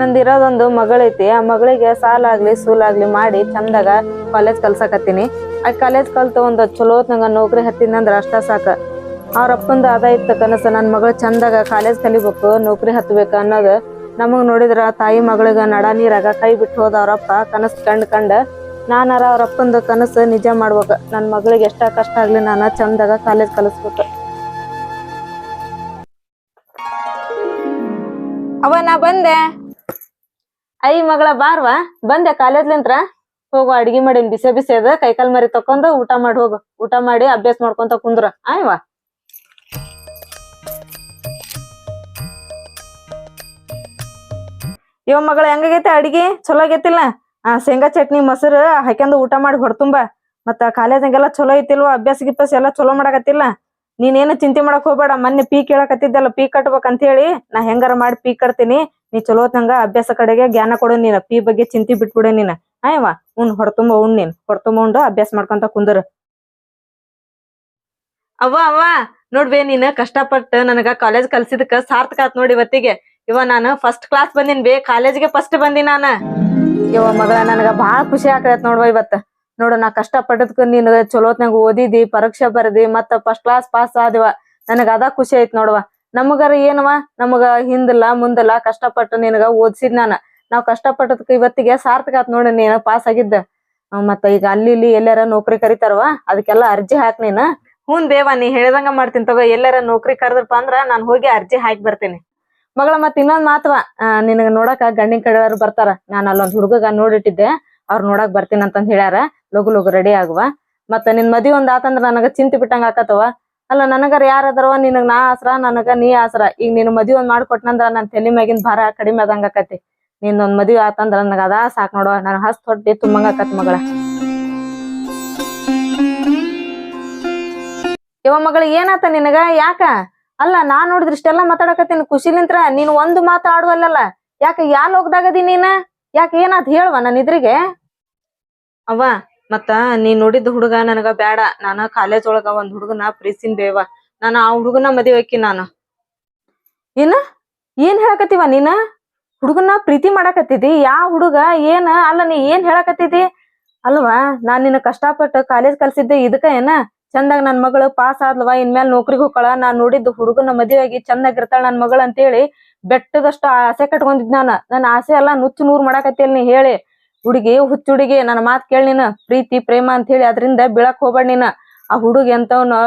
ನಂದಿರೋದೊಂದು ಮಗಳೈತಿ. ಆ ಮಗಳಿಗೆ ಸಾಲಾಗ್ಲಿ, ಸೂಲಾಗ್ಲಿ ಮಾಡಿ ಚಂದಾಗ ಕಾಲೇಜ್ ಕಲ್ಸಕತ್ತೀನಿ. ಆ ಕಾಲೇಜ್ ಕಲ್ತು ಒಂದು ಚಲೋ ನಂಗೆ ನೌಕರಿ ಹತ್ತಿನಂದ್ರೆ ಅಷ್ಟ ಸಾಕ. ಅವ್ರ ಅಪ್ಪಂದು ಅದ ಇತ್ತ ಕನಸ ನನ್ನ ಮಗಳು ಚಂದಾಗ ಕಾಲೇಜ್ ಕಲಿಬೇಕು, ನೌಕರಿ ಹತ್ಬೇಕು ಅನ್ನೋದು ನಮಗ್ ನೋಡಿದ್ರ ತಾಯಿ ಮಗಳಿಗ ನಡ ನೀರಾಗ ಕೈ ಬಿಟ್ಟು ಹೋದ ಅವ್ರಪ್ಪ ಕನಸು ಕಂಡು ಕಂಡು ನಾನಾರ ಅವ್ರ ಅಪ್ಪಂದು ಕನಸು ನಿಜ ಮಾಡ್ಬೇಕು. ನನ್ನ ಮಗಳಿಗೆ ಎಷ್ಟ ಕಷ್ಟ ಆಗ್ಲಿ ನಾನು ಚಂದಾಗ ಕಾಲೇಜ್ ಕಲಿಸ್ಬೇಕು. ಅವ ನಾ ಬಂದೆ. ಐ ಮಗಳ ಬಾರ್ವಾ ಬಂದೆ ಕಾಲೇಜ್ಲಿಂತ್ರ. ಹೋಗು ಅಡ್ಗಿ ಮಾಡಿನ್ ಬಿಸಿ ಬಿಸಿ ಅದ. ಕೈಕಾಲ್ ಮರಿ ತಕೊಂಡು ಊಟ ಮಾಡಿ ಹೋಗು. ಊಟ ಮಾಡಿ ಅಭ್ಯಾಸ ಮಾಡ್ಕೊಂತ ಕುಂದ್ರ. ಆಯ್ವಾ? ಇವ ಮಗಳ ಹೆಂಗಾಗೈತೆ ಅಡ್ಗಿ? ಚಲೋ ಆಗೈತಿಲ್ಲ? ಆ ಶೇಂಗಾ ಚಟ್ನಿ ಮೊಸರು ಹಾಕ್ಯಂದು ಊಟ ಮಾಡಿ ಹೊಡ್ತುಂಬ. ಮತ್ತ ಕಾಲೇಜ್ನಾಗೆಲ್ಲ ಚಲೋ ಐತಿಲ್ವ? ಅಭ್ಯಾಸ ಗಿಪ್ಯಾಸ ಎಲ್ಲ ಚಲೋ ಮಾಡಕತ್ತಿಲ್ಲ? ನೀನೇನು ಚಿಂತೆ ಮಾಡಕ್ ಹೋಗ್ಬೇಡ. ಮೊನ್ನೆ ಪೀಕ್ ಕೇಳಕತ್ತಿದ್ದಲ್ಲ ಪೀಕ್ ಕಟ್ಬೇಕಂತ ಹೇಳಿ ನಾ ಹೆಂಗಾರ ಮಾಡಿ ಪೀಕ್ ಕಟ್ತೀನಿ. ನೀ ಚಲೋ ಹೊತ್ನಂಗ ಅಭ್ಯಾಸ ಕಡೆಗೆ ಜ್ಞಾನ ಕೊಡು ನೀನ. ಪೀ ಬಗ್ಗೆ ಚಿಂತೆ ಬಿಟ್ಬಿಡು ನೀನ. ಆಯ್ವ ಉಣ್, ಹೊಡ್ತುಂಬ, ಉಣ್ ನೀನ್. ಹೊಡ್ತುಂಬ, ಉಂಡು, ಅಭ್ಯಾಸ ಮಾಡ್ಕೊಂತ ಕುಂದರ್. ಅವ್ವ ಅವ್ವ, ನೋಡ್ಬೇ ನೀನ್, ಕಷ್ಟಪಟ್ಟು ನನಗ ಕಾಲೇಜ್ ಕಲ್ಸಿದಕ್ಕ ಸಾರ್ಥಕ ಆತ್ ನೋಡಿ ಇವತ್ತಿಗೆ. ಇವ ನಾನು ಫಸ್ಟ್ ಕ್ಲಾಸ್ ಬಂದಿನ್ ಬೇ ಕಾಲೇಜ್ಗೆ ಫಸ್ಟ್ ಬಂದಿ ನಾನ. ಇವ ಮಗಳ ನನಗ ಬಾಳ ಖುಷಿ ಆಕೈತ್ ನೋಡ್ವ ಇವತ್ತ. ನೋಡು, ನಾ ಕಷ್ಟ ಪಟ್ಟದ್ಕ ನೀನ್ ಚಲೋತ್ನಾಗ ಓದಿದಿ, ಪರೀಕ್ಷೆ ಬರ್ದಿ, ಮತ್ತ ಫಸ್ಟ್ ಕ್ಲಾಸ್ ಪಾಸ್ ಆದಿವ. ನನಗ ಅದ ಖುಷಿ ಐತ್ ನೋಡವ. ನಮಗಾರ ಏನವ? ನಮಗ ಹಿಂದಲ್ಲ, ಮುಂದಲ್ಲ, ಕಷ್ಟಪಟ್ಟು ನಿನಗ ಓದ್ಸಿದ್ ನಾನ. ನಾವ್ ಕಷ್ಟಪಟ್ಟದ್ಕ ಇವತ್ತಿಗೆ ಸಾರ್ಥಕ ಆತ್ ನೋಡಿ, ನೀನ್ ಪಾಸ್ ಆಗಿದ್ದ. ಮತ್ತ ಈಗ ಅಲ್ಲಿ ಇಲ್ಲಿ ಎಲ್ಲಾರ ನೌಕರಿ ಕರಿತಾರವ ಅದಕ್ಕೆಲ್ಲ ಅರ್ಜಿ ಹಾಕ್ ನೀನ್. ಹೂನ್ ದೇವ ನೀ ಹೇಳ್ದಂಗ ಮಾಡ್ತೀನಿ ತಗೋ, ಎಲ್ಲಾರ ನೌಕರಿ ಕರೆದ್ರಪ್ಪ ಅಂದ್ರ ನಾನ್ ಹೋಗಿ ಅರ್ಜಿ ಹಾಕಿ ಬರ್ತೀನಿ. ಮಗಳ ಮತ್ ಇನ್ನೊಂದ್ ಮಾತವ ನಿನಗ ನೋಡಾಕ ಗಂಡಿನ ಕಡೆಯವ್ರು ಬರ್ತಾರ. ನಾನ್ ಅಲ್ಲೊಂದ್ ಹುಡುಗಗ ನೋಡಿಟ್ಟಿದ್ದೆ, ಅವ್ರ ನೋಡಕ್ ಬರ್ತೀನಿ ಅಂತಂದ್ ಹೇಳ್ಯಾರ. ಲಗು ಲಗು ರೆಡಿ ಆಗುವ. ಮತ್ತ ನಿನ್ ಮದಿ ಒಂದ್ ಆತಂದ್ರ ನನಗ ಚಿಂತೆ ಬಿಟ್ಟಂಗ ಆಕತವ ಅಲ್ಲ ನನಗರ ಯಾರಾದ್ರವ? ನಿನಗ್ ನಾ ಆಸರ, ನನಗ ನೀ ಆಸರ. ಈಗ ನಿನ್ ಮದಿ ಒಂದ್ ಮಾಡ್ಕೊಟ್ನಂದ್ರ ನನ್ ತಲೆ ಮ್ಯಾಗಿನ ಭಾರ ಕಡಿಮೆ ಆದಂಗ ಆಕತಿ ನಿನ್ ಒಂದ್ ಮದ್ವಿ ಆತಂದ್ರ ನನಗ ಅದಾ ಸಾಕ್ ನೋಡುವ. ನನ್ ಹಸ್ ತೊಟ್ಟಿ ತುಂಬಂಗ ಆಕತ್ ಮಗಳ. ಇವ ಮಗಳ, ಏನಾತ ನಿನಗ? ಯಾಕ? ಅಲ್ಲ ನಾ ನೋಡಿದ್ರ ಇಷ್ಟೆಲ್ಲ ಮಾತಾಡಕತ್ತೀನಿ. ಖುಷಿಲಿಂತ್ರ ನೀನ್ ಒಂದು ಮಾತು ಆಡುವಲ್ಲಲ್ಲ ಯಾಕ ಯಾ ಹೋಗ್ದಾಗದಿ ನೀನ? ಯಾಕ ಏನಾತ್ ಹೇಳುವ ನನ್ ಇದ್ರಿಗೆ ಅವ್ವ ಮತ್ತ ನೀ ನೋಡಿದ ಹುಡುಗ ನನಗ ಬ್ಯಾಡ. ನಾನ ಕಾಲೇಜ್ ಒಳಗ ಒಂದ್ ಹುಡುಗನ ಪ್ರೀಸಿನ್ ಬೇವ. ನಾನು ಆ ಹುಡುಗನ ಮದುವೆ ಹಾಕಿ ನಾನು. ಏನ? ಏನ್ ಹೇಳಕತ್ತೀವ ನೀನ? ಹುಡುಗನ ಪ್ರೀತಿ ಮಾಡಕತ್ತಿದಿ? ಯಾ ಹುಡುಗ? ಏನ? ಅಲ್ಲ, ನೀ ಏನ್ ಹೇಳಕತ್ತಿದಿ? ಅಲ್ವಾ? ನಾನ್ ನಿನ್ನ ಕಷ್ಟಪಟ್ಟು ಕಾಲೇಜ್ ಕಲ್ಸಿದ್ದೆ. ಇದಕ್ಕ ಏನ? ಚಂದಾಗ ನನ್ ಮಗಳು ಪಾಸ್ ಆದ್ಲವಾ? ಇನ್ಮೇಲೆ ನೌಕರಿಗ್ ಹೋಗಳ ನಾನ್ ನೋಡಿದ್ದು ಹುಡುಗನ ಮದುವೆಯಾಗಿ ಚಂದಾಗಿರ್ತಾಳ ನನ್ ಮಗಳು ಅಂತೇಳಿ ಬೆಟ್ಟದಷ್ಟು ಆಸೆ ಕಟ್ಕೊಂಡಿದ್ ನಾನ. ನನ್ನ ಆಸೆ ಎಲ್ಲಾ ನುಚ್ಚು ನೂರ್ ಮಾಡಕತ್ತಿಲ್ ನೀ ಹೇಳಿ. ಹುಡುಗಿ, ಹುಚ್ಚ ಹುಡುಗಿ, ನನ್ನ ಮಾತ್ ಕೇಳ ನೀನು. ಪ್ರೀತಿ, ಪ್ರೇಮ ಅಂತ ಹೇಳಿ ಅದರಿಂದ ಬೀಳಕ್ ಹೋಗ್ಬೇಡ ನೀನ. ಆ ಹುಡುಗ ಎಂತವನೋ,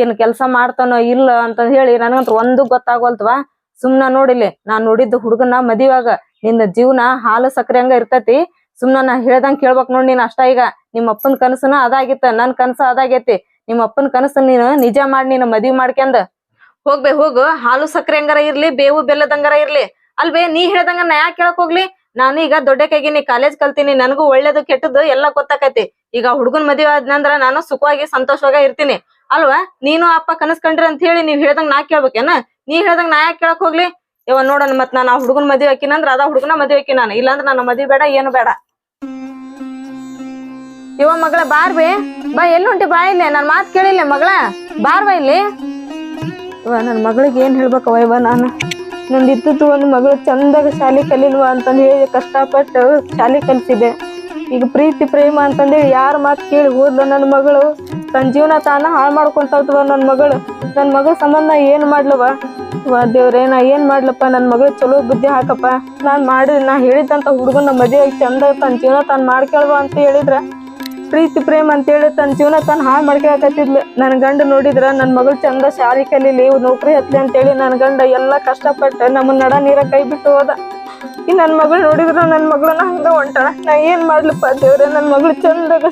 ಏನ್ ಕೆಲಸ ಮಾಡ್ತಾನೋ ಇಲ್ಲ ಅಂತ ಹೇಳಿ ನನಗಂತ ಒಂದು ಗೊತ್ತಾಗೋಲ್ತವಾ? ಸುಮ್ನ ನೋಡಿಲಿ ನಾನ್ ನೋಡಿದ್ದು ಹುಡುಗನ ಮದಿವಾಗ, ನಿನ್ನ ಜೀವನ ಹಾಲು ಸಕ್ರೆ ಹಂಗ ಇರ್ತತಿ. ಸುಮ್ನ ನಾ ಹೇಳ್ದಂಗ್ ಕೇಳ್ಬೇಕ್ ನೋಡ್ ನೀನ್ ಅಷ್ಟ ಈಗ. ನಿಮ್ಮ ಅಪ್ಪನ ಕನಸನ ಅದಾಗಿತ್ತ, ನನ್ ಕನಸ ಅದಾಗೈತಿ. ನಿಮ್ಮ ಅಪ್ಪನ ಕನಸು ನೀನು ನಿಜ ಮಾಡಿ ನೀನು ಮದ್ವಿ ಮಾಡ್ಕೊಂಡ್ ಹೋಗ್ಬೇ ಹೋಗು. ಹಾಲು ಸಕ್ರೆ ಹಂಗಾರ ಇರ್ಲಿ, ಬೇವು ಬೆಲ್ಲದಂಗಾರ ಇರ್ಲಿ. ಅಲ್ವೇ, ನೀ ಹೇಳ್ದಂಗ ನಾ ಯಾಕೆ ಕೇಳಕ್ ಹೋಗ್ಲಿ? ನಾನು ಈಗ ದೊಡ್ಡಕಾಗಿನಿ ಕಾಲೇಜ್ ಕಲ್ತೀನಿ, ನನಗೂ ಒಳ್ಳೇದು, ಕೆಟ್ಟದ್ದು ಎಲ್ಲ ಗೊತ್ತಾಕೈತಿ. ಈಗ ಹುಡುಗನ್ ಮದುವೆ ಆದ್ನಂದ್ರ ನಾನು ಸುಖವಾಗಿ, ಸಂತೋಷವಾಗ ಇರ್ತೀನಿ. ಅಲ್ವಾ? ನೀನು ಅಪ್ಪ ಕನಸ್ ಕಂಡ್ರಿ ಅಂತ ಹೇಳಿ ನೀವ್ ಹೇಳ್ದಂಗ ನಾ ಕೇಳ್ಬೇಕೇನ ನೀ ಹೇಳ್ದಂಗ ನಾ ಯಾಕೆ ಕೇಳಕ್ ಹೋಗ್ಲಿ? ಇವ ನೋಡೋಣ ಮತ್ ನಾನು ಹುಡುಗನ್ ಮದ್ವೆ ಹಾಕಿನಂದ್ರ ಅದ ಹುಡುಗನ ಮದ್ವೆ ಹಾಕಿ ನಾನು. ಇಲ್ಲಾಂದ್ರ ನನ್ನ ಮದ್ವೆ ಬೇಡ, ಏನು ಬೇಡ. ಇವ ಮಗಳ ಬಾರ್ಬಿ ಬಾ, ಎಲ್ಲಿ ಉಂಟಿ? ಬಾ ಇಲ್ಲಿ. ನನ್ ಮಾತ್ ಕೇಳಿಲ್ಲ ಮಗಳ. ಬಾರ್ ಬಾ ಇಲ್ಲಿ. ಇವ ನನ್ ಮಗಳಿಗೆ ಏನ್ ಹೇಳ್ಬೇಕವ ಇವ ನಾನು? ನಂದು ಇದ್ದದ್ದು ಒಂದು ಮಗಳು ಚಂದಾಗ ಶಾಲಿ ಕಲಿಲ್ವಾ ಅಂತಂದು ಹೇಳಿ ಕಷ್ಟಪಟ್ಟು ಶಾಲಿ ಕಲ್ಸಿದೆ. ಈಗ ಪ್ರೀತಿ, ಪ್ರೇಮ ಅಂತಂದೇಳಿ ಯಾರ ಮಾತು ಕೇಳಿ ಹೋದ್ಲು ನನ್ನ ಮಗಳು. ತನ್ನ ಜೀವನ ತಾನ ಹಾಳು ಮಾಡ್ಕೊಂತವ ನನ್ನ ಮಗಳು. ನನ್ನ ಮಗಳ ಸಂಬಂಧ ಏನು ಮಾಡ್ಲವ ದೇವ್ರೇ, ನಾ ಏನ್ ಮಾಡ್ಲಪ್ಪ? ನನ್ನ ಮಗಳು ಚಲೋ ಬುದ್ಧಿ ಹಾಕಪ್ಪ. ನಾನು ಮಾಡಿ ನಾ ಹೇಳಿದಂತ ಹುಡುಗನ ಮದುವೆ ಚಂದ ತನ್ನ ಜೀವನ ತಾನು ಮಾಡ್ಕೊಳ್ವ ಅಂತ ಹೇಳಿದ್ರ. ಪ್ರೀತಿ, ಪ್ರೇಮ ಅಂತೇಳಿ ತನ್ನ ಜೀವನ ತಾನು ಹಾಳು ಮಾಡ್ಕೊಳಕತ್ತಿದ್ಲು. ನನ್ನ ಗಂಡ ನೋಡಿದ್ರ ನನ್ನ ಮಗಳು ಚಂದ ಶಾಲಿ ಕಲೀಲಿ ನೌಕರಿ ಹತ್ಲಿ ಅಂತೇಳಿ ನನ್ನ ಗಂಡ ಎಲ್ಲ ಕಷ್ಟಪಟ್ಟು ನಮ್ಮನ್ನ ನಡ ನೀರ ಕೈ ಬಿಟ್ಟು ಹೋದ. ಈ ನನ್ನ ಮಗಳು ನೋಡಿದ್ರ ನನ್ನ ಮಗಳನ್ನ ಹಂಗ ಹೊಂಟಾಳ. ನಾ ಏನು ಮಾಡ್ಲಪ್ಪ ದೇವ್ರೆ ನನ್ನ ಮಗಳು ಚಂದಾಗ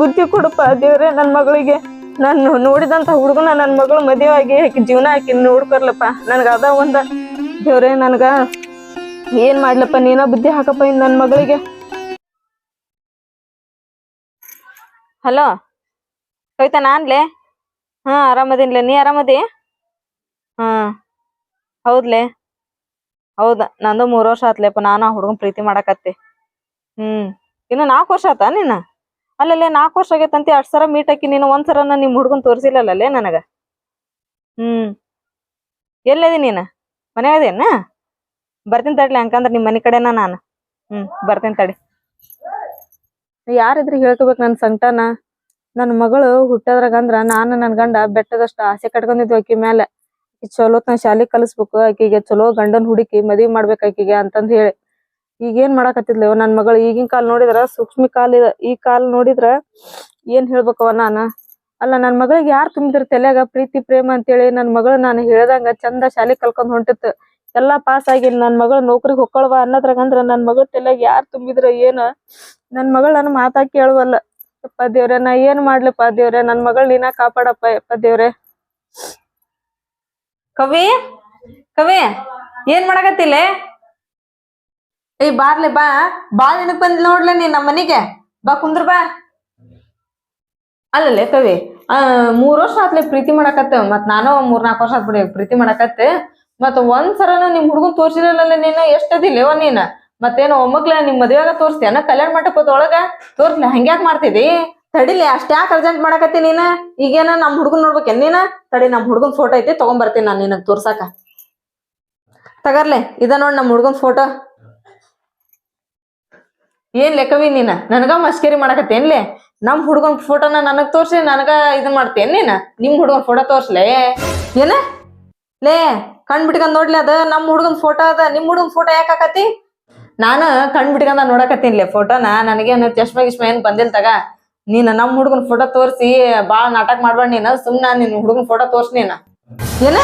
ಬುದ್ಧಿ ಕೊಡಪ್ಪ ದೇವ್ರೆ ನನ್ನ ಮಗಳಿಗೆ ನಾನು ನೋಡಿದಂತ ಹುಡುಗನ ನನ್ನ ಮಗಳು ಮದುವೆ ಆಗಿ ಜೀವನ ಹಾಕಿ ನೋಡ್ಕೊರ್ಲಪ್ಪ. ನನಗೆ ಅದ ಒಂದ. ದೇವ್ರೆ, ನನಗ ಏನು ಮಾಡ್ಲಪ್ಪ, ನೀನ ಬುದ್ಧಿ ಹಾಕಪ್ಪ ಇನ್ನು ನನ್ನ ಮಗಳಿಗೆ. ಹಲೋ? ಕವಿತಾ ನಾನ್ಲೆ ಹಾ, ಆರಾಮದಿನ್ಲೆ. ನೀ ಆರಾಮದಿ? ಹಾ. ಹೌದ್ಲೆ? ಹೌದ, ನಂದು ಮೂರ್ ವರ್ಷ ಆತ್ಲೆಪ್ಪ ನಾನು ಹುಡುಗನ್ ಪ್ರೀತಿ ಮಾಡಕತ್ತಿ. ಹ್ಮ್. ಇನ್ನು ನಾಲ್ಕು ವರ್ಷ ಆತ ನಿನ್ನ? ಅಲ್ಲಲ್ಲೇ ನಾಲ್ಕು ವರ್ಷ ಆಗೈತಂತೆ. ಎರಡ್ ಸರ ಮೀಟ್ ಹಾಕಿ ನೀನು ಒಂದ್ಸರ ನಿಮ್ ಹುಡುಗನ್ ತೋರಿಸಿಲ್ಲಲ್ಲೇ ನನಗ? ಹ್ಮ್. ಎಲ್ಲದಿ ನೀನ? ಮನ್ಯಾಗದೇನ ಬರ್ತೀನಿ ತಡ್ಲಿ, ಹಂಗಂದ್ರ ನಿಮ್ ಮನೆ ಕಡೆನ ನಾನು. ಹ್ಮ್, ಬರ್ತೀನಿ ತಡಿ. ಯಾರಿದ್ರಿ ಹೇಳ್ಕೋಬೇಕು ನನ್ ಸಂಕಟನ? ನನ್ ಮಗಳು ಹುಟ್ಟದ್ರಾಗ ಅಂದ್ರ ನಾನು ನನ್ನ ಗಂಡ ಬೆಟ್ಟದಷ್ಟು ಆಸೆ ಕಟ್ಕೊಂಡಿದ್ವಿ ಆಕಿ ಮೇಲೆ ಚಲೋತ್ನ ಶಾಲಿ ಕಲಿಸ್ಬೇಕು, ಆಕಿಗೆ ಚಲೋ ಗಂಡನ್ ಹುಡುಕಿ ಮದ್ವಿ ಮಾಡ್ಬೇಕು ಆಕಿಗೆ ಅಂತಂದ್ ಹೇಳಿ. ಈಗ ಏನ್ ಮಾಡಾಕತ್ತಿದ್ಲೇವ ನನ್ ಮಗಳು? ಈಗಿನ ಕಾಲ ನೋಡಿದ್ರ ಸೂಕ್ಷ್ಮ ಕಾಲ ಈ ಕಾಲ ನೋಡಿದ್ರ ಏನ್ ಹೇಳ್ಬೇಕವ ನಾನು? ಅಲ್ಲ, ನನ್ ಮಗಳಿಗೆ ಯಾರ್ ತುಂಬಿದ್ರ ತಲೆಯಾಗ ಪ್ರೀತಿ, ಪ್ರೇಮ ಅಂತೇಳಿ ನನ್ ಮಗಳು ನಾನು ಹೇಳ್ದಂಗ ಚಂದ ಶಾಲಿ ಕಲ್ಕೊಂಡ್ ಹೊಂಟಿತ್ತು. ಎಲ್ಲಾ ಪಾಸ್ ಆಗಿ ನನ್ ಮಗಳ ನೌಕರಿಗೆ ಹೊಕ್ಕಳ್ವ ಅನ್ನೋದ್ರಾಗ ಅಂದ್ರ ನನ್ ಮಗಳ ತಲ್ಯಾಗ ಯಾರ್ ತುಂಬಿದ್ರ ಏನ? ನನ್ ಮಗಳ ನನ್ನ ಮಾತಾ ಕೇಳವಲ್ಲ. ಯಪ್ಪ ದೇವ್ರೆ, ನಾ ಏನ್ ಮಾಡ್ಲಪ್ಪ ದೇವ್ರೆ? ನನ್ ಮಗಳ್ ನೀನ ಕಾಪಾಡಪ್ಪ ಯಪ್ಪ ದೇವ್ರೆ. ಕವಿ ಕವಿ, ಏನ್ ಮಾಡಕತ್ತಿಲೆ? ಏಯ್, ಬಾರ್ಲಿ, ಬಾ. ಬಾ ನೆನಪ್ ಬಂದ್ ನೋಡ್ಲೆ ನೀನ್ ನಮ್ಮ ಮನಿಗೆ. ಬಾ ಕುಂದ್ರ ಬಾ. ಅಲ್ಲಲ್ಲೇ ಕವಿ, ಆ, ಮೂರ್ ವರ್ಷ ಆತ್ಲೆ ಪ್ರೀತಿ ಮಾಡಕತ್ತೆ ಮತ್ ನಾನು ಮೂರ್ ನಾಲ್ಕು ವರ್ಷ ಆತ್ ಬಿಡಿ ಪ್ರೀತಿ ಮಾಡಕತ್ತೆ. ಮತ್ ಒಂದ್ ಸರನು ನಿಮ್ ಹುಡುಗನ್ ತೋರ್ಸಿರಲ್ಲ ನೀನ? ಎಷ್ಟ್ ನೀನ? ಮತ್ತೇನು ಒಮ್ಮಕ್ಲ ನಿಮ್ ಮದ್ವೆಗ ತೋರ್ಸ್ತೀಯನ ಕಲ್ಯಾಣ ಮಂಟಪದೊಳಗ ತೋರ್ಸ್ಲಿ? ಹಂಗ್ಯಾಕ್ ಮಾಡ್ತಿದಿ? ತಡಿಲಿ ಅಷ್ಟ್ಯಾಕ್ ಅರ್ಜೆಂಟ್ ಮಾಡಕತ್ತಿ ನೀನ? ಈಗೇನ ನಮ್ ಹುಡುಗನ್ ನೋಡ್ಬೇಕೇನ್ ನೀನ? ತಡಿ, ನಮ್ ಹುಡುಗನ್ ಫೋಟೋ ಐತಿ, ತಗೊಂಬರ್ತೀನಿ ನಾನು ನಿನಗ್ ತೋರ್ಸಾಕ. ತಗರ್ಲೆ, ಇದ ನೋಡ್ ನಮ್ ಹುಡುಗನ್ ಫೋಟೋ ಏನ್ ಲೆಕ್ಕವಿ ನೀನ? ನನಗ ಮಸ್ಕೇರಿ ಮಾಡಕತ್ತೇನ್ಲೆ ನಮ್ ಹುಡುಗನ್ ಫೋಟೋನ ನನಗ್ ತೋರ್ಸಿ, ನನಗ ಇದನ್ ಮಾಡ್ತೇನ್ ನೀನ? ನಿಮ್ ಹುಡುಗನ್ ಫೋಟೋ ತೋರ್ಸ್ಲೆ? ಏನ? ಲೇ ಕಣ್ ಬಿಟ್ಕೊಂಡ್ ನೋಡ್ಲಿ ಅದ ನಮ್ ಹುಡುಗನ್ ಫೋಟೋ ಅದ ನಿಮ್ ಹುಡುಗನ್ ಫೋಟೋ ಯಾಕೆ ಹಾಕತಿ? ನಾನ ಕಣ್ ನೋಡಕತ್ತೀನಿ ನೋಡಕತ್ತೀನ್ಲೆ ಫೋಟೋನ ನನಗೇನು ಚಶ್ಮಾ ಗಿಶ್ಮ ಏನ್ ಬಂದಿಲ್ ತಗ. ನೀನ್ ನಮ್ ಹುಡುಗನ್ ಫೋಟೋ ತೋರಿಸಿ ಬಾಳ ನಾಟಕ ಮಾಡ್ಬೇಡ ನೀನ ಸುಮ್ನ ನಿನ್ ಹುಡುಗನ್ ಫೋಟೋ ತೋರ್ಸ್ ನೀನ. ಏನ?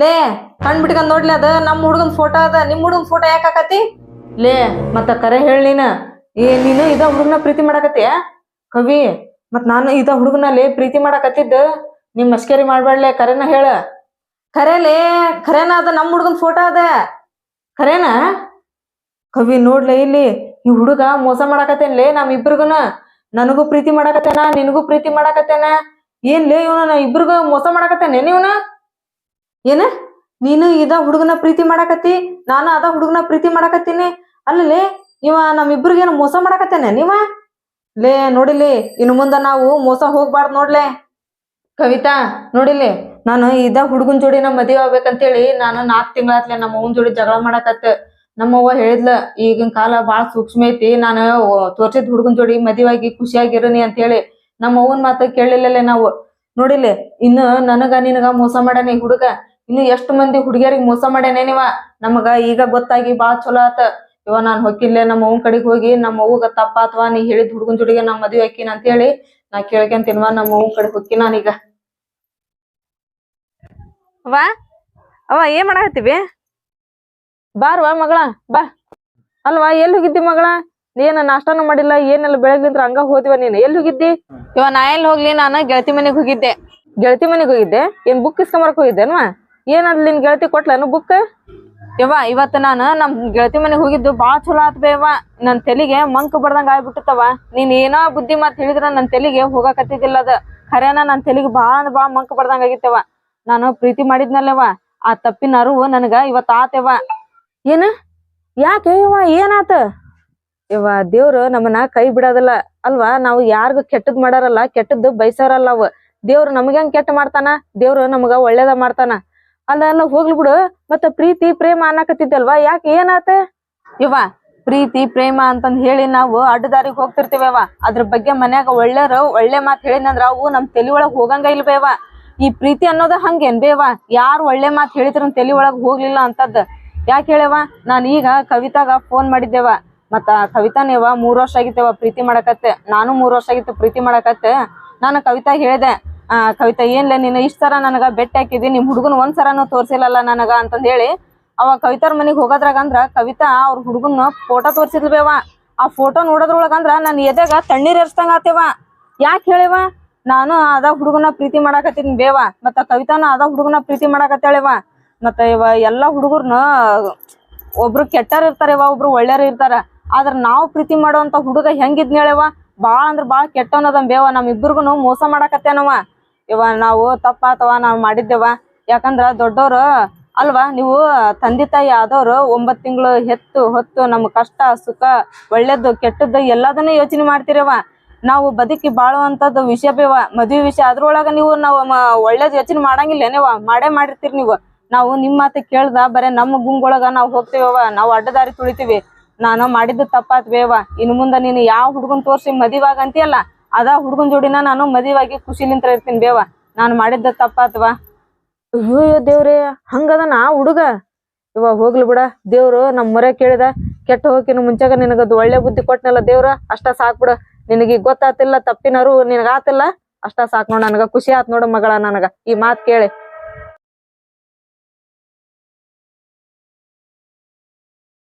ಲೇ ಕಣ್ ಬಿಟ್ಕೊಂಡ್ ನೋಡ್ಲಿ ಅದ ನಮ್ ಹುಡುಗನ್ ಫೋಟೋ ಅದ ನಿಮ್ ಹುಡುಗನ್ ಫೋಟೋ ಯಾಕೆ ಹಾಕತಿ? ಲೇ ಮತ್ತ ಕರೆ ಹೇಳ ನೀನ. ಏ ನೀನು ಇದ ಹುಡುಗನ ಪ್ರೀತಿ ಮಾಡಕತ್ತೀಯ? ಕವಿ ಮತ್ ನಾನು ಇದ ಹುಡುಗನಲ್ಲಿ ಪ್ರೀತಿ ಮಾಡಕತ್ತಿದ್ದ. ನಿಮ್ ಮಸ್ಕೇರಿ ಮಾಡ್ಬೇಡ್ಲೆ ಕರೆನ ಹೇಳ. ಖರೇಲೇ ಖರೇನ ಅದ ನಮ್ ಹುಡುಗನ್ ಫೋಟೋ ಅದ. ಖರೇನ ಕವಿ ನೋಡ್ಲೆ ಇಲ್ಲಿ, ಈ ಹುಡುಗ ಮೋಸ ಮಾಡಕತ್ತೇನ್ಲೇ ನಮ್ ಇಬ್ರಿಗುನ. ನನಗೂ ಪ್ರೀತಿ ಮಾಡಾಕತ್ತೇನ, ನಿನಗೂ ಪ್ರೀತಿ ಮಾಡಾಕತ್ತೇನ? ಏನ್ಲೇ ಇವನ ಇಬ್ರಿಗೂ ಮೋಸ ಮಾಡಾಕತ್ತೇನೆ ನೀವ್ನ ಏನ? ನೀನು ಇದ ಹುಡುಗನ ಪ್ರೀತಿ ಮಾಡಾಕತ್ತಿ, ನಾನು ಅದ ಹುಡುಗನ ಪ್ರೀತಿ ಮಾಡಕತ್ತೀನಿ. ಅಲ್ಲಲೇ ಇವ ನಮ್ಮಿಬ್ರಿಗೇನು ಮೋಸ ಮಾಡಾಕತ್ತೇನೆ ನೀವ? ಲೇ ನೋಡಿಲಿ ಇನ್ನು ಮುಂದ ನಾವು ಮೋಸ ಹೋಗ್ಬಾರ್ದು ನೋಡ್ಲೆ. ಕವಿತಾ ನೋಡಿಲಿ ನಾನು ಇದ ಹುಡುಗನ್ ಜೋಡಿ ನಾ ಮದುವೆ ಆಗ್ಬೇಕಂತೇಳಿ ನಾನು ನಾಕ್ ತಿಂಗಳಾತ್ಲೆ ನಮ್ಮ ಅವ್ವನ್ ಜೋಡಿ ಜಗಳ ಮಾಡಾಕತ್ತ. ನಮ್ಮವ್ವ ಹೇಳಿದ್ಲ, ಈಗಿನ ಕಾಲ ಬಾಳ ಸೂಕ್ಷ್ಮ ಐತಿ, ನಾನು ತೋರ್ಸಿದ್ ಹುಡುಗನ್ ಜೋಡಿ ಮದುವಾಗಿ ಖುಷಿಯಾಗಿರನಿ ಅಂತೇಳಿ ನಮ್ಮ ಅವ್ವನ್ ಮಾತ ಕೇಳಿಲ್ಲಲೆ ನಾವು. ನೋಡಿಲಿ ಇನ್ನು ನನಗ ನಿನಗ ಮೋಸ ಮಾಡಾನೆ ಹುಡುಗ? ಇನ್ನು ಎಷ್ಟು ಮಂದಿ ಹುಡುಗಿಯರಿಗೆ ಮೋಸ ಮಾಡ್ಯಾನೆ ನೀವ? ನಮಗ ಈಗ ಗೊತ್ತಾಗಿ ಬಾಳ ಚಲೋ ಆತ. ಇವ ನಾನ್ ಹೊಕ್ಕಿಲ್ಲೆ ನಮ್ಮ ಅವ್ವನ್ ಕಡೆಗೆ ಹೋಗಿ, ನಮ್ಮ ಅವ್ವಗ ಅಥವಾ ನೀ ಹೇಳಿದ್ ಹುಡುಗನ್ ಜೋಡಿಗೆ ನಾ ಮದ್ವೆ ಹಾಕಿನ ಅಂತ ಹೇಳಿ ನಾ ಕೇಳ್ಕೊಂತೀನ್ವಾ, ನಮ್ಮ ಅವ್ವನ್ ಕಡೆ ಹೊಕ್ಕಿ ನಾನೀಗ. ವಾ ಅವ ಏನ್ ಮಾಡಾಕತ್ತೀವಿ? ಬಾರ್ವಾ ಮಗಳ ಬಾ. ಅಲ್ವಾ ಎಲ್ಲಿ ಹೋಗಿದ್ದಿ ಮಗಳ? ನೀನ ನಾಷ್ಟಾನು ಮಾಡಿಲ್ಲ ಏನೆಲ್ಲ ಬೆಳಗ್ಲಿಂದ್ರ ಹಂಗ ಹೋದಿವ ನೀನ್? ಎಲ್ಲಿ ಹೋಗಿದ್ದಿ? ಇವ ನಾ ಎಲ್ಲಿ ಹೋಗ್ಲಿ ನಾನು ಗೆಳತಿ ಮನೆಗ್ ಹೋಗಿದ್ದೆ. ಗೆಳತಿ ಮನೆಗ್ ಹೋಗಿದ್ದೆ? ಏನ್ ಬುಕ್ ಇಸ್ಕೊಂಬರಕ್ ಹೋಗಿದ್ದೇನ್ವಾ? ಏನದ್ ನಿನ್ ಗೆಳತಿ ಕೊಟ್ಲೇನು ಬುಕ್ ಯವ್ವ ಇವತ್ತ ನಾನು ನಮ್ ಗೆಳತಿ ಮನೆಗ್ ಹೋಗಿದ್ದು ಬಾಳ ಚಲೋ ಆತ್ ಬೇವ ನನ್ ತೆಲಿಗೆ ಮಂಕ್ ಬಡ್ದಂಗ ಆಗ್ಬಿಟ್ಟಿತ್ತವ ನೀನ್ ಏನೋ ಬುದ್ಧಿ ಮಾತ್ ಹೇಳಿದ್ರ ನನ್ ತೆಲಿಗೆ ಹೋಗಾಕತ್ತಿದ್ದಿಲ್ಲ ಅದ. ಖರೇನ ನನ್ ತೆಲಿಗೆ ಬಾಳ ಅಂದ್ರ ಬಾಳ ಮಂಕ್ ಬಡ್ದಂಗ ಆಗಿತ್ತವ ನಾನು ಪ್ರೀತಿ ಮಾಡಿದ್ನಲ್ಲವ ಆ ತಪ್ಪಿನ ಅರಿವು ನನಗ ಇವತ್ತು ಆತೆವ ಏನ? ಯಾಕೆ ಇವ ಏನಾತ? ಇವ ದೇವ್ರು ನಮ್ಮನ್ನ ಕೈ ಬಿಡೋದಿಲ್ಲ. ಅಲ್ವಾ? ನಾವು ಯಾರಿಗೂ ಕೆಟ್ಟದ್ ಮಾಡಾರಲ್ಲ ಕೆಟ್ಟದ್ದು ಬಯಸಾರಲ್ಲ ಅವ ದೇವ್ರು ನಮ್ಗೆ ಹೆಂಗ್ ಕೆಟ್ಟ ಮಾಡ್ತಾನ? ದೇವ್ರು ನಮಗ ಒಳ್ಳೇದ ಮಾಡ್ತಾನ. ಅಲ್ಲ ಹೋಗ್ಲಿ ಬಿಡು. ಮತ್ತ ಪ್ರೀತಿ ಪ್ರೇಮ ಅನ್ನಕತ್ತಿದ್ದಲ್ವಾ? ಯಾಕೆ ಏನಾತ? ಇವ ಪ್ರೀತಿ ಪ್ರೇಮ ಅಂತಂದ್ ಹೇಳಿ ನಾವು ಅಡ್ಡದಾರಿಗೆ ಹೋಗ್ತಿರ್ತೀವವ ಅದ್ರ ಬಗ್ಗೆ ಮನ್ಯಾಗ ಒಳ್ಳೆಯವ್ರು ಒಳ್ಳೆ ಮಾತ್ ಹೇಳಿದ್ನಂದ್ರ ಅವು ನಮ್ ತಲಿ ಒಳಗ್ ಹೋಗಂಗ ಇಲ್ ಬೇವ ಈ ಪ್ರೀತಿ ಅನ್ನೋದ ಹಂಗೇನ್ ಬೇವ ಯಾರು ಒಳ್ಳೆ ಮಾತು ಹೇಳಿದ್ರ ತಲಿ ಒಳಗ್ ಹೋಗ್ಲಿಲ್ಲ ಅಂತದ್ ಯಾಕೆ ಹೇಳವ ನಾನ್ ಈಗ ಕವಿತಾಗ ಫೋನ್ ಮಾಡಿದ್ದೇವ ಮತ್ತ ಕವಿತಾನೇವ ಮೂರ್ ವರ್ಷ ಆಗಿತ್ತೇವ ಪ್ರೀತಿ ಮಾಡಕತ್ತೆ. ನಾನು ಮೂರ್ ವರ್ಷ ಆಗಿತ್ತು ಪ್ರೀತಿ ಮಾಡಕತ್ತೆ. ನಾನು ಕವಿತಾ ಹೇಳ್ದೆ, ಆ, ಕವಿತಾ ಏನ್ಲ ನೀನು ಇಷ್ಟ ಸರ ನನಗ ಬೆಟ್ಟ ಹಾಕಿದಿ, ನಿಮ್ ಹುಡುಗನ್ ಒಂದ್ ಸರನು ತೋರ್ಸಿಲ್ಲಲ್ಲ ನನಗ ಅಂತಂದ್ ಹೇಳಿ, ಅವ ಕವಿತಾರ ಮನಿಗ್ ಹೋಗೋದ್ರಾಗ ಅಂದ್ರ ಕವಿತಾ ಅವ್ರ ಹುಡುಗನ್ ಫೋಟೋ ತೋರ್ಸಿದ್ಲ್ ಬೇವ ಆ ಫೋಟೋ ನೋಡೋದ್ರೊಳಗಂದ್ರ ನನ್ ಎದೆಗ ತಣ್ಣೀರ್ ಎರ್ಸ್ದಂಗ ಆತೇವ ಯಾಕೆ ಹೇಳಿವ ನಾನು ಅದ ಹುಡುಗನ ಪ್ರೀತಿ ಮಾಡಾಕತ್ತೀನಿ ಬೇವ, ಮತ್ತ ಕವಿತಾನ ಅದ ಹುಡುಗನ ಪ್ರೀತಿ ಮಾಡಾಕತ್ತಾಳೆವ. ಮತ್ತ ಇವ ಎಲ್ಲಾ ಹುಡುಗರ್ನ ಒಬ್ರು ಕೆಟ್ಟರ್ ಇರ್ತಾರ ಇವ ಒಬ್ರು ಒಳ್ಳೆಯರ್ ಇರ್ತಾರ. ಆದ್ರ ನಾವ್ ಪ್ರೀತಿ ಮಾಡೋಂತ ಹುಡುಗ ಹೆಂಗಿದ್ನೇಳವ? ಬಾಳ ಅಂದ್ರ ಬಾಳ ಕೆಟ್ಟವನದ ಬೇವ ನಮ್ ಇಬ್ಬರಿಗೂ ಮೋಸ ಮಾಡಾಕತ್ತೇನವ. ಇವ ನಾವು ತಪ್ಪಾತವ, ನಾವ್ ಮಾಡಿದ್ದೇವ. ಯಾಕಂದ್ರ ದೊಡ್ಡೋರು ಅಲ್ವಾ, ನೀವು ತಂದೆ ತಾಯಿ ಆದವ್ರು ಒಂಬತ್ ತಿಂಗಳು ಹೆತ್ತು ಹೊತ್ತು ನಮ್ ಕಷ್ಟ, ಸುಖ, ಒಳ್ಳೇದು, ಕೆಟ್ಟದ್ದು ಎಲ್ಲದನ್ನೂ ಯೋಚನೆ ಮಾಡ್ತಿರವ. ನಾವು ಬದುಕಿ ಬಾಳುವಂತದ್ದು ವಿಷಯ ಮದ್ವಿ ವಿಷಯ. ಅದ್ರೊಳಗ ನೀವು ನಾವು ಒಳ್ಳೇದ್ ಯೋಚನೆ ಮಾಡಂಗಿಲ್ಲ ನೀವು? ಮಾಡೇ ಮಾಡಿರ್ತೀರಿ ನೀವು. ನಾವು ನಿಮ್ ಮಾತು ಕೇಳ್ದ, ಬರೇ ನಮ್ಮ ಗುಂಗೊಳಗ ನಾವ್ ಹೋಗ್ತೇವವ ನಾವು ಅಡ್ಡದಾರಿ ತುಳಿತೀವಿ. ನಾನು ಮಾಡಿದ್ದು ತಪ್ಪಾತ್ ಬೇವ. ಇನ್ ಮುಂದ ನೀನು ಯಾವ ಹುಡುಗನ್ ತೋರ್ಸಿ ಮದಿವಾಗ ಅಂತೀಯಲ್ಲ, ಅದ ಹುಡುಗನ್ ಜೋಡಿನ ನಾನು ಮದಿವಾಗಿ ಖುಷಿಲಿಂತ್ರ ಇರ್ತೀನಿ ಬೇವ. ನಾನು ಮಾಡಿದ್ದ ತಪ್ಪಾತ್ವಾ ಅಯ್ಯೋ ಅಯ್ಯೋ ಹಂಗದ ನಾ ಹುಡುಗ. ಇವ ಹೋಗ್ಲಿ ಬಿಡ. ದೇವ್ರು ನಮ್ ಮೊರೆ ಕೇಳಿದ, ಕೆಟ್ಟ ಹೋಗಿನ ಮುಂಚಾಗ ನಿನಗದು ಒಳ್ಳೆ ಬುದ್ಧಿ ಕೊಟ್ಟನಲ್ಲ ದೇವ್ರ? ಅಷ್ಟ ಸಾಕ್ ಬಿಡ. ನಿನಗೆ ಗೊತ್ತಾತಿಲ್ಲ ತಪ್ಪಿನರು ನಿನಗಾತಿಲ್ಲ, ಅಷ್ಟ ಸಾಕ್ ನೋಡ, ನನಗ ಖುಷಿ ಆತ್ ನೋಡು ಮಗಳ, ನನಗ. ಈ ಮಾತ್ ಕೇಳಿ.